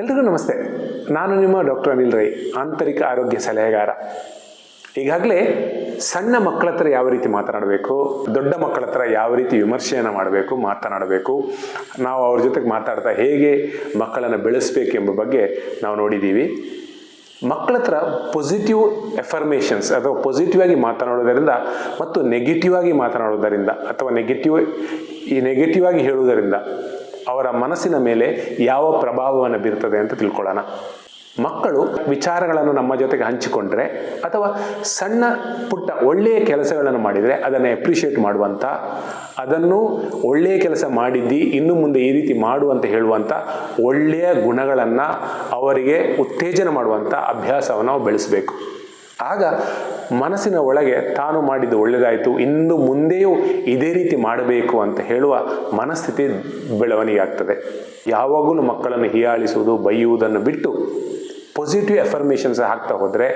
ಎಲ್ರಿಗೂ ನಮಸ್ತೆ. ನಾನು ನಿಮ್ಮ ಡಾಕ್ಟರ್ ಅನಿಲ್ ರೈ, ಆಂತರಿಕ ಆರೋಗ್ಯ ಸಲಹೆಗಾರ. ಈಗಾಗಲೇ ಸಣ್ಣ ಮಕ್ಕಳ ಹತ್ರ ಯಾವ ರೀತಿ ಮಾತನಾಡಬೇಕು, ದೊಡ್ಡ ಮಕ್ಕಳ ಹತ್ರ ಯಾವ ರೀತಿ ವಿಮರ್ಶೆಯನ್ನು ಮಾಡಬೇಕು, ಮಾತನಾಡಬೇಕು, ನಾವು ಅವ್ರ ಜೊತೆಗೆ ಮಾತಾಡ್ತಾ ಹೇಗೆ ಮಕ್ಕಳನ್ನು ಬೆಳೆಸಬೇಕೆಂಬ ಬಗ್ಗೆ ನಾವು ನೋಡಿದ್ದೀವಿ ಮಕ್ಕಳ ಹತ್ರ ಪಾಸಿಟಿವ್ ಎಫರ್ಮೇಷನ್ಸ್ ಅಥವಾ ಪಾಸಿಟಿವ್ ಆಗಿ ಮಾತನಾಡೋದರಿಂದ ಮತ್ತು ನೆಗೆಟಿವ್ ಆಗಿ ಮಾತನಾಡೋದರಿಂದ ಅಥವಾ ನೆಗೆಟಿವ್ ಈ ನೆಗೆಟಿವ್ ಆಗಿ ಹೇಳುವುದರಿಂದ ಅವರ ಮನಸ್ಸಿನ ಮೇಲೆ ಯಾವ ಪ್ರಭಾವವನ್ನು ಬೀರ್ತದೆ ಅಂತ ತಿಳ್ಕೊಳ್ಳೋಣ. ಮಕ್ಕಳು ವಿಚಾರಗಳನ್ನು ನಮ್ಮ ಜೊತೆಗೆ ಹಂಚಿಕೊಂಡ್ರೆ ಅಥವಾ ಸಣ್ಣ ಪುಟ್ಟ ಒಳ್ಳೆಯ ಕೆಲಸಗಳನ್ನು ಮಾಡಿದರೆ ಅದನ್ನು ಎಪ್ರಿಷಿಯೇಟ್ ಮಾಡುವಂಥ ಅದನ್ನು ಒಳ್ಳೆಯ ಕೆಲಸ ಮಾಡಿದ್ದಿ, ಇನ್ನು ಮುಂದೆ ಈ ರೀತಿ ಮಾಡು ಅಂತ ಹೇಳುವಂಥ ಒಳ್ಳೆಯ ಗುಣಗಳನ್ನು ಅವರಿಗೆ ಉತ್ತೇಜನ ಮಾಡುವಂಥ ಅಭ್ಯಾಸವನ್ನು ಬೆಳೆಸಬೇಕು. ಆಗ ಮನಸ್ಸಿನ ಒಳಗೆ ತಾನು ಮಾಡಿದ್ದು ಒಳ್ಳೆಯದಾಯಿತು ಇನ್ನು ಮುಂದೆಯೂ ಇದೇ ರೀತಿ ಮಾಡಬೇಕು ಅಂತ ಹೇಳುವ ಮನಸ್ಥಿತಿ ಬೆಳವಣಿಗೆ ಆಗ್ತದೆ ಯಾವಾಗಲೂ ಮಕ್ಕಳನ್ನು ಹೀಯಾಳಿಸುವುದು, ಬೈಯುವುದನ್ನು ಬಿಟ್ಟು ಪಾಸಿಟಿವ್ ಎಫರ್ಮೇಷನ್ಸ್ ಹಾಕ್ತಾ ಹೋದರೆ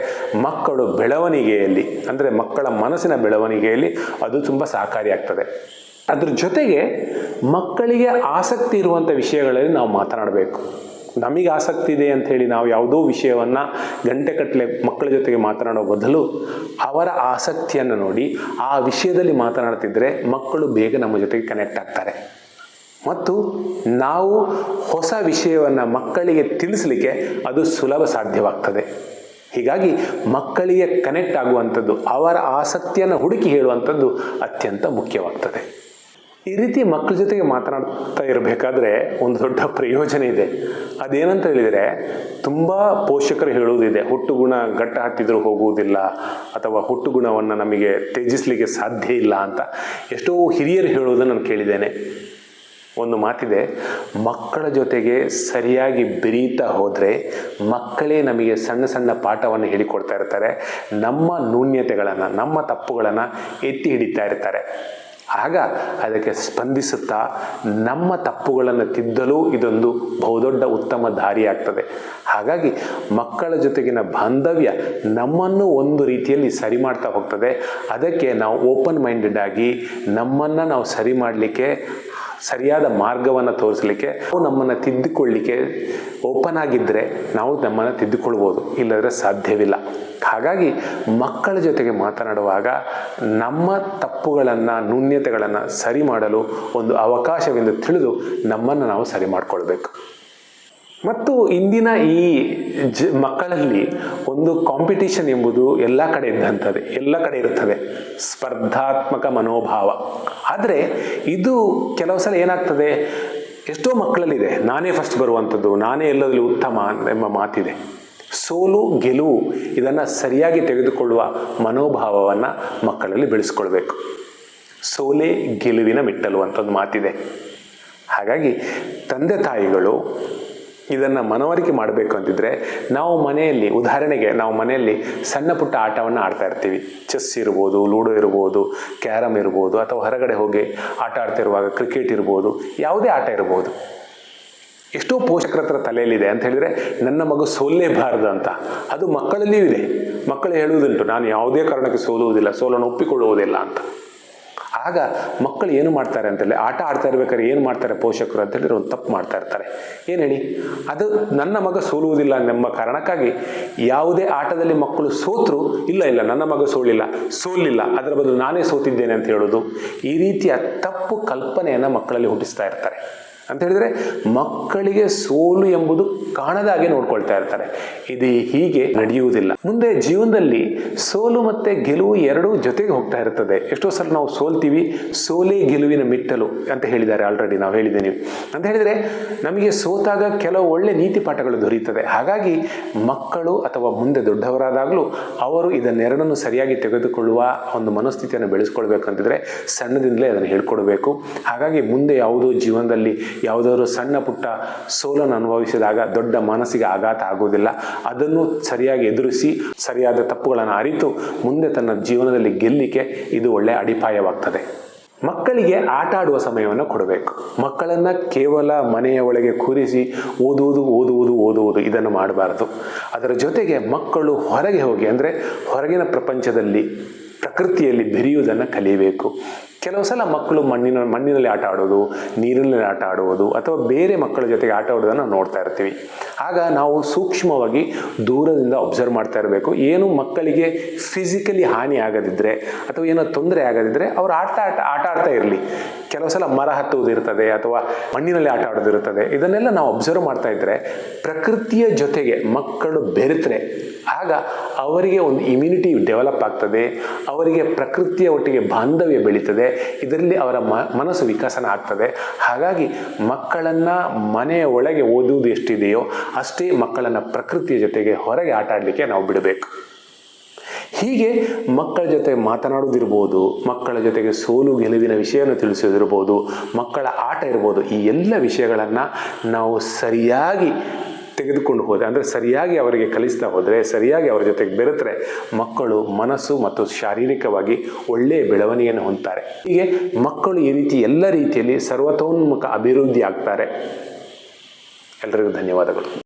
ಮಕ್ಕಳು ಬೆಳವಣಿಗೆಯಲ್ಲಿ, ಅಂದರೆ ಮಕ್ಕಳ ಮನಸ್ಸಿನ ಬೆಳವಣಿಗೆಯಲ್ಲಿ ಅದು ತುಂಬ ಸಹಕಾರಿಯಾಗ್ತದೆ ಅದ್ರ ಜೊತೆಗೆ ಮಕ್ಕಳಿಗೆ ಆಸಕ್ತಿ ಇರುವಂಥ ವಿಷಯಗಳಲ್ಲಿ ನಾವು ಮಾತನಾಡಬೇಕು. ನಮಗೆ ಆಸಕ್ತಿ ಇದೆ ಅಂತ ಹೇಳಿ ನಾವು ಯಾವುದೋ ವಿಷಯವನ್ನು ಗಂಟೆಕಟ್ಟಲೆ ಮಕ್ಕಳ ಜೊತೆಗೆ ಮಾತನಾಡೋ ಬದಲು ಅವರ ಆಸಕ್ತಿಯನ್ನು ನೋಡಿ ಆ ವಿಷಯದಲ್ಲಿ ಮಾತನಾಡ್ತಿದ್ರೆ ಮಕ್ಕಳು ಬೇಗ ನಮ್ಮ ಜೊತೆಗೆ ಕನೆಕ್ಟ್ ಆಗ್ತಾರೆ. ಮತ್ತು ನಾವು ಹೊಸ ವಿಷಯವನ್ನು ಮಕ್ಕಳಿಗೆ ತಿಳಿಸಲಿಕ್ಕೆ ಅದು ಸುಲಭ ಸಾಧ್ಯವಾಗ್ತದೆ. ಹೀಗಾಗಿ ಮಕ್ಕಳಿಗೆ ಕನೆಕ್ಟ್ ಆಗುವಂಥದ್ದು, ಅವರ ಆಸಕ್ತಿಯನ್ನು ಹುಡುಕಿ ಹೇಳುವಂಥದ್ದು ಅತ್ಯಂತ ಮುಖ್ಯವಾಗ್ತದೆ. ಈ ರೀತಿ ಮಕ್ಕಳ ಜೊತೆಗೆ ಮಾತನಾಡ್ತಾ ಇರಬೇಕಾದ್ರೆ ಒಂದು ದೊಡ್ಡ ಪ್ರಯೋಜನ ಇದೆ. ಅದೇನಂತ ಹೇಳಿದರೆ ತುಂಬ ಪೋಷಕರು ಹೇಳುವುದಿದೆ ಹುಟ್ಟು ಗುಣ ಗಟ್ಟ ಹತ್ತಿದ್ರೂ ಹೋಗುವುದಿಲ್ಲ ಅಥವಾ ಹುಟ್ಟು ಗುಣವನ್ನು ನಮಗೆ ತ್ಯಜಿಸಲಿಕ್ಕೆ ಸಾಧ್ಯ ಇಲ್ಲ ಅಂತ. ಎಷ್ಟೋ ಹಿರಿಯರು ಹೇಳುವುದನ್ನು ನಾನು ಕೇಳಿದ್ದೇನೆ. ಒಂದು ಮಾತಿದೆ, ಮಕ್ಕಳ ಜೊತೆಗೆ ಸರಿಯಾಗಿ ಬೆರೀತಾ ಹೋದರೆ ಮಕ್ಕಳೇ ನಮಗೆ ಸಣ್ಣ ಸಣ್ಣ ಪಾಠವನ್ನು ಹೇಳಿಕೊಡ್ತಾ ಇರ್ತಾರೆ, ನಮ್ಮ ನ್ಯೂನ್ಯತೆಗಳನ್ನು, ನಮ್ಮ ತಪ್ಪುಗಳನ್ನು ಎತ್ತಿ ಹಿಡಿತಾ ಇರ್ತಾರೆ. ಆಗ ಅದಕ್ಕೆ ಸ್ಪಂದಿಸುತ್ತಾ ನಮ್ಮ ತಪ್ಪುಗಳನ್ನು ತಿದ್ದಲು ಇದೊಂದು ಬಹುದೊಡ್ಡ ಉತ್ತಮ ದಾರಿಯಾಗ್ತದೆ ಹಾಗಾಗಿ ಮಕ್ಕಳ ಜೊತೆಗಿನ ಬಾಂಧವ್ಯ ನಮ್ಮನ್ನು ಒಂದು ರೀತಿಯಲ್ಲಿ ಸರಿ ಮಾಡ್ತಾ ಹೋಗ್ತದೆ. ಅದಕ್ಕೆ ನಾವು ಓಪನ್ ಮೈಂಡೆಡ್ ಆಗಿ ನಮ್ಮನ್ನು ನಾವು ಸರಿ ಮಾಡಲಿಕ್ಕೆ ಸರಿಯಾದ ಮಾರ್ಗವನ್ನು ತೋರಿಸಲಿಕ್ಕೆ ನಾವು ನಮ್ಮನ್ನು ತಿದ್ದುಕೊಳ್ಳಿಕ್ಕೆ ಓಪನ್ ಆಗಿದ್ದರೆ ನಾವು ನಮ್ಮನ್ನು ತಿದ್ದುಕೊಳ್ಬೋದು, ಇಲ್ಲದ್ರೆ ಸಾಧ್ಯವಿಲ್ಲ. ಹಾಗಾಗಿ ಮಕ್ಕಳ ಜೊತೆಗೆ ಮಾತನಾಡುವಾಗ ನಮ್ಮ ತಪ್ಪುಗಳನ್ನು, ನ್ಯೂನ್ಯತೆಗಳನ್ನು ಸರಿ ಮಾಡಲು ಒಂದು ಅವಕಾಶವೆಂದು ತಿಳಿದು ನಮ್ಮನ್ನು ನಾವು ಸರಿ ಮಾಡಿಕೊಳ್ಬೇಕು. ಮತ್ತು ಇಂದಿನ ಈ ಜ ಮಕ್ಕಳಲ್ಲಿ ಒಂದು ಕಾಂಪಿಟೇಷನ್ ಎಂಬುದು ಎಲ್ಲ ಕಡೆ ಇದ್ದಂಥದ್ದು ಎಲ್ಲ ಕಡೆ ಇರುತ್ತದೆ. ಸ್ಪರ್ಧಾತ್ಮಕ ಮನೋಭಾವ. ಆದರೆ ಇದು ಕೆಲವು ಸಲ ಏನಾಗ್ತದೆ, ಎಷ್ಟೋ ಮಕ್ಕಳಲ್ಲಿದೆ, ನಾನೇ ಫಸ್ಟ್ ಬರುವಂಥದ್ದು, ನಾನೇ ಎಲ್ಲದಲ್ಲಿ ಉತ್ತಮ ಎಂಬ ಮಾತಿದೆ. ಸೋಲು, ಗೆಲುವು ಇದನ್ನು ಸರಿಯಾಗಿ ತೆಗೆದುಕೊಳ್ಳುವ ಮನೋಭಾವವನ್ನು ಮಕ್ಕಳಲ್ಲಿ ಬೆಳೆಸ್ಕೊಳ್ಬೇಕು. ಸೋಲೆ ಗೆಲುವಿನ ಮೆಟ್ಟಲು ಅಂತ ಒಂದು ಮಾತಿದೆ. ಹಾಗಾಗಿ ತಂದೆ ತಾಯಿಗಳು ಇದನ್ನು ಮನವರಿಕೆ ಮಾಡಬೇಕು ಅಂತಿದ್ರೆ ನಾವು ಮನೆಯಲ್ಲಿ, ಉದಾಹರಣೆಗೆ ನಾವು ಮನೆಯಲ್ಲಿ ಸಣ್ಣ ಪುಟ್ಟ ಆಟವನ್ನು ಆಡ್ತಾ ಇರ್ತೀವಿ. ಚೆಸ್ ಇರ್ಬೋದು ಲೂಡೋ ಇರ್ಬೋದು ಕ್ಯಾರಮ್ ಇರ್ಬೋದು, ಅಥವಾ ಹೊರಗಡೆ ಹೋಗಿ ಆಟ ಆಡ್ತಿರುವಾಗ ಕ್ರಿಕೆಟ್ ಇರ್ಬೋದು, ಯಾವುದೇ ಆಟ ಇರ್ಬೋದು. ಎಷ್ಟೋ ಪೋಷಕರ ಹತ್ರ ತಲೆಯಲ್ಲಿದೆ ಅಂತ ಹೇಳಿದರೆ ನನ್ನ ಮಗು ಸೋಲ್ಲೇಬಾರದು ಅಂತ. ಅದು ಮಕ್ಕಳಲ್ಲಿಯೂ ಇದೆ. ಮಕ್ಕಳು ಹೇಳುವುದುಂಟು, ನಾನು ಯಾವುದೇ ಕಾರಣಕ್ಕೆ ಸೋಲುವುದಿಲ್ಲ, ಸೋಲನ್ನು ಒಪ್ಪಿಕೊಳ್ಳುವುದಿಲ್ಲ ಅಂತ. ಆಗ ಮಕ್ಕಳು ಏನು ಮಾಡ್ತಾರೆ ಅಂತೇಳಿ, ಆಟ ಆಡ್ತಾ ಇರ್ಬೇಕಾದ್ರೆ ಏನು ಮಾಡ್ತಾರೆ ಪೋಷಕರು ಅಂತ ಹೇಳಿದ್ರೆ ಒಂದು ತಪ್ಪು ಮಾಡ್ತಾ ಇರ್ತಾರೆ. ಏನು ಹೇಳಿ, ಅದು ನನ್ನ ಮಗ ಸೋಲುವುದಿಲ್ಲ ಎಂಬ ಕಾರಣಕ್ಕಾಗಿ ಯಾವುದೇ ಆಟದಲ್ಲಿ ಮಕ್ಕಳು ಸೋತರು, ಇಲ್ಲ ಇಲ್ಲ, ನನ್ನ ಮಗ ಸೋಲಿಲ್ಲ ಸೋಲಿಲ್ಲ, ಅದರ ಬದಲು ನಾನೇ ಸೋತಿದ್ದೇನೆ ಅಂತ ಹೇಳೋದು ಈ ರೀತಿಯ ತಪ್ಪು ಕಲ್ಪನೆಯನ್ನು ಮಕ್ಕಳಲ್ಲಿ ಹುಟ್ಟಿಸ್ತಾ ಇರ್ತಾರೆ. ಅಂತ ಹೇಳಿದರೆ ಮಕ್ಕಳಿಗೆ ಸೋಲು ಎಂಬುದು ಕಾಣದಾಗೆ ನೋಡ್ಕೊಳ್ತಾ ಇರ್ತಾರೆ. ಇದು ಹೀಗೆ ನಡೆಯುವುದಿಲ್ಲ. ಮುಂದೆ ಜೀವನದಲ್ಲಿ ಸೋಲು ಮತ್ತು ಗೆಲುವು ಎರಡೂ ಜೊತೆಗೆ ಹೋಗ್ತಾ ಇರ್ತದೆ. ಎಷ್ಟೋ ಸಲ ನಾವು ಸೋಲ್ತೀವಿ, ಸೋಲೇ ಗೆಲುವಿನ ಮಿಟ್ಟಲು ಅಂತ ಹೇಳಿದ್ದಾರೆ ಆಲ್ರೆಡಿ ನಾವು ಹೇಳಿದ್ದೇನೆ. ಅಂತ ಹೇಳಿದರೆ ನಮಗೆ ಸೋತಾಗ ಕೆಲವು ಒಳ್ಳೆ ನೀತಿ ಪಾಠಗಳು ದೊರೆಯುತ್ತದೆ. ಹಾಗಾಗಿ ಮಕ್ಕಳು ಅಥವಾ ಮುಂದೆ ದೊಡ್ಡವರಾದಾಗಲೂ ಅವರು ಇದನ್ನೆರಡನ್ನು ಸರಿಯಾಗಿ ತೆಗೆದುಕೊಳ್ಳುವ ಒಂದು ಮನಸ್ಥಿತಿಯನ್ನು ಬೆಳೆಸ್ಕೊಳ್ಬೇಕಂತಿದ್ರೆ ಸಣ್ಣದಿಂದಲೇ ಅದನ್ನು ಹೇಳ್ಕೊಡ್ಬೇಕು. ಹಾಗಾಗಿ ಮುಂದೆ ಯಾವುದೋ ಜೀವನದಲ್ಲಿ ಯಾವುದಾದ್ರು ಸಣ್ಣ ಪುಟ್ಟ ಸೋಲನ್ನು ಅನುಭವಿಸಿದಾಗ ದೊಡ್ಡ ಮನಸ್ಸಿಗೆ ಆಘಾತ ಆಗುವುದಿಲ್ಲ. ಅದನ್ನು ಸರಿಯಾಗಿ ಎದುರಿಸಿ, ಸರಿಯಾದ ತಪ್ಪುಗಳನ್ನು ಅರಿತು ಮುಂದೆ ತನ್ನ ಜೀವನದಲ್ಲಿ ಗೆಲ್ಲಿಕೆ ಇದು ಒಳ್ಳೆಯ ಅಡಿಪಾಯವಾಗ್ತದೆ. ಮಕ್ಕಳಿಗೆ ಆಟ ಆಡುವ ಸಮಯವನ್ನು ಕೊಡಬೇಕು. ಮಕ್ಕಳನ್ನು ಕೇವಲ ಮನೆಯ ಒಳಗೆ ಕೂರಿಸಿ ಓದುವುದು ಓದುವುದು ಓದುವುದು ಇದನ್ನು ಮಾಡಬಾರದು. ಅದರ ಜೊತೆಗೆ ಮಕ್ಕಳು ಹೊರಗೆ ಹೋಗಿ ಅಂದರೆ ಹೊರಗಿನ ಪ್ರಪಂಚದಲ್ಲಿ ಪ್ರಕೃತಿಯಲ್ಲಿ ಬೆರೆಯುವುದನ್ನು ಕಲಿಯಬೇಕು. ಕೆಲವು ಸಲ ಮಕ್ಕಳು ಮಣ್ಣಿನ, ಮಣ್ಣಿನಲ್ಲಿ ಆಟ ಆಡೋದು, ನೀರಿನಲ್ಲಿ ಆಟ ಆಡುವುದು ಅಥವಾ ಬೇರೆ ಮಕ್ಕಳ ಜೊತೆಗೆ ಆಟ ಆಡೋದನ್ನು ನೋಡ್ತಾ ಇರ್ತೀವಿ. ಆಗ ನಾವು ಸೂಕ್ಷ್ಮವಾಗಿ ದೂರದಿಂದ ಅಬ್ಸರ್ವ್ ಮಾಡ್ತಾ ಇರಬೇಕು. ಏನು ಮಕ್ಕಳಿಗೆ ಫಿಸಿಕಲಿ ಹಾನಿ ಆಗದಿದ್ದರೆ ಅಥವಾ ಏನೋ ತೊಂದರೆ ಆಗದಿದ್ದರೆ ಅವ್ರು ಆಟ ಆಟ ಆಟ ಆಡ್ತಾ ಇರಲಿ. ಕೆಲವು ಸಲ ಮರ ಹತ್ತುವುದಿರ್ತದೆ ಅಥವಾ ಮಣ್ಣಿನಲ್ಲಿ ಆಟ ಆಡೋದಿರ್ತದೆ ಇದನ್ನೆಲ್ಲ ನಾವು ಅಬ್ಸರ್ವ್ ಮಾಡ್ತಾ ಇದ್ದರೆ ಪ್ರಕೃತಿಯ ಜೊತೆಗೆ ಮಕ್ಕಳು ಬೆರೆತರೆ ಆಗ ಅವರಿಗೆ ಒಂದು ಇಮ್ಯುನಿಟಿ ಡೆವಲಪ್ ಆಗ್ತದೆ. ಅವರಿಗೆ ಪ್ರಕೃತಿಯ ಒಟ್ಟಿಗೆ ಬಾಂಧವ್ಯ ಬೆಳೀತದೆ. ಇದರಲ್ಲಿ ಅವರ ಮನಸ್ಸು ವಿಕಸನ ಆಗ್ತದೆ. ಹಾಗಾಗಿ ಮಕ್ಕಳನ್ನು ಮನೆಯ ಒಳಗೆ ಓದುವುದು ಎಷ್ಟಿದೆಯೋ ಅಷ್ಟೇ ಮಕ್ಕಳನ್ನು ಪ್ರಕೃತಿಯ ಜೊತೆಗೆ ಹೊರಗೆ ಆಟ ಆಡಲಿಕ್ಕೆ ನಾವು ಬಿಡಬೇಕು. ಹೀಗೆ ಮಕ್ಕಳ ಜೊತೆ ಮಾತನಾಡೋದಿರ್ಬೋದು ಮಕ್ಕಳ ಜೊತೆಗೆ ಸೋಲು ಗೆಲುವಿನ ವಿಷಯವನ್ನು ತಿಳಿಸೋದಿರ್ಬೋದು ಮಕ್ಕಳ ಆಟ ಇರ್ಬೋದು, ಈ ಎಲ್ಲ ವಿಷಯಗಳನ್ನು ನಾವು ಸರಿಯಾಗಿ ತೆಗೆದುಕೊಂಡು ಹೋದರೆ ಅಂದರೆ ಸರಿಯಾಗಿ ಅವರಿಗೆ ಕಲಿಸ್ತಾ ಹೋದರೆ, ಸರಿಯಾಗಿ ಅವರ ಜೊತೆಗೆ ಬೆರೆತರೆ ಮಕ್ಕಳು ಮನಸ್ಸು ಮತ್ತು ಶಾರೀರಿಕವಾಗಿ ಒಳ್ಳೆಯ ಬೆಳವಣಿಗೆಯನ್ನು ಹೊಂದ್ತಾರೆ. ಹೀಗೆ ಮಕ್ಕಳು ಈ ರೀತಿ ಎಲ್ಲ ರೀತಿಯಲ್ಲಿ ಸರ್ವತೋನ್ಮುಖ ಅಭಿವೃದ್ಧಿ ಆಗ್ತಾರೆ. ಎಲ್ಲರಿಗೂ ಧನ್ಯವಾದಗಳು.